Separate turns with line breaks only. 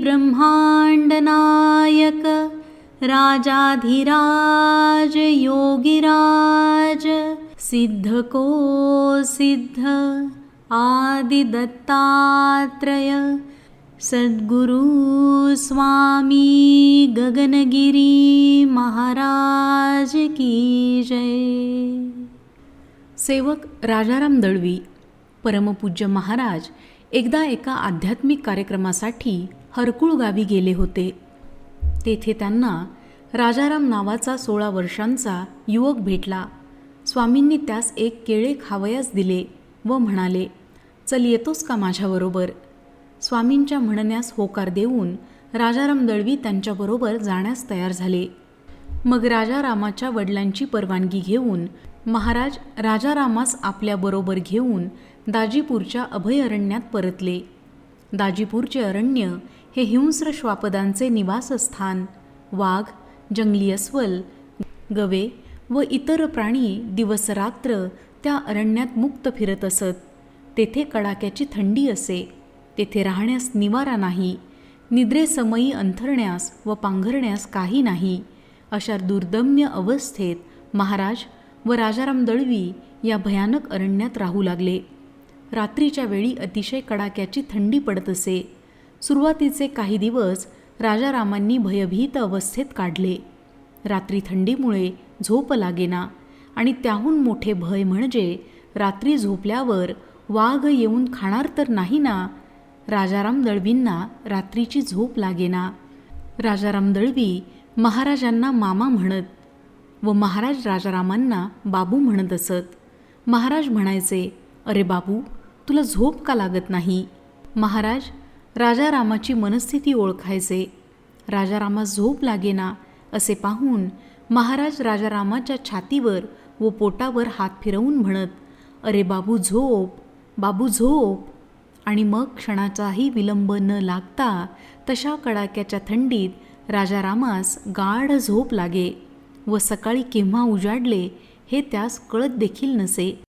ब्रह्माण्डनायक राजाधिराज योगिराज सिद्धको सिद्ध आदिदत्तात्रय सद्गुरु स्वामी गगनगिरी महाराज की जय। सेवक राजाराम दळवी परमपूज्य महाराज एकदा एका आध्यात्मिक कार्यक्रमासाठी हरकुळ गावी गेले होते. तेथे त्यांना राजाराम नावाचा सोळा वर्षांचा युवक भेटला. स्वामींनी त्यास एक केळे खावयास दिले व म्हणाले चल येतोस का माझ्याबरोबर स्वामींच्या म्हणण्यास होकार देऊन राजाराम दळवी त्यांच्याबरोबर जाण्यास तयार झाले. मग राजारामाच्या वडिलांची परवानगी घेऊन महाराज राजारामास आपल्याबरोबर घेऊन दाजीपूरच्या अभयारण्यात परतले. दाजीपूरचे अरण्य हे हिंस्र श्वापदांचे निवासस्थान वाघ जंगली अस्वल गवे व इतर प्राणी दिवसरात्र त्या अरण्यात मुक्त फिरत असत. तेथे कडाक्याची थंडी असे. तेथे राहण्यास निवारा नाही निद्रेसमयी अंथरण्यास व पांघरण्यास काही नाही अशा दुर्दम्य अवस्थेत महाराज व राजाराम दळवी या भयानक अरण्यात राहू लागले. रात्रीच्या वेळी अतिशय कडाक्याची थंडी पडत असे. सुरुवातीचे काही दिवस राजारामांनी भयभीत अवस्थेत काढले. रात्री थंडीमुळे झोप लागेना आणि त्याहून मोठे भय म्हणजे रात्री झोपल्यावर वाघ येऊन खाणार तर नाही ना राजाराम दळवींना रात्रीची झोप लागेना. राजाराम दळवी महाराजांना मामा म्हणत व महाराज राजारामांना बाबू म्हणत असत. महाराज म्हणायचे अरे बाबू तुला झोप का लागत नाही? महाराज राजारामाची मनस्थिती ओळखायचे. राजारामास झोप लागेना असे पाहून महाराज राजारामाच्या छातीवर व पोटावर हात फिरवून म्हणत अरे बाबू झोप बाबू झोप. आणि मग क्षणाचाही विलंब न लागता तशा कडाक्याच्या थंडीत राजारामास गाढ झोप लागे. व सकाळी केव्हा उजाडले हे त्यास कळत देखील नसे.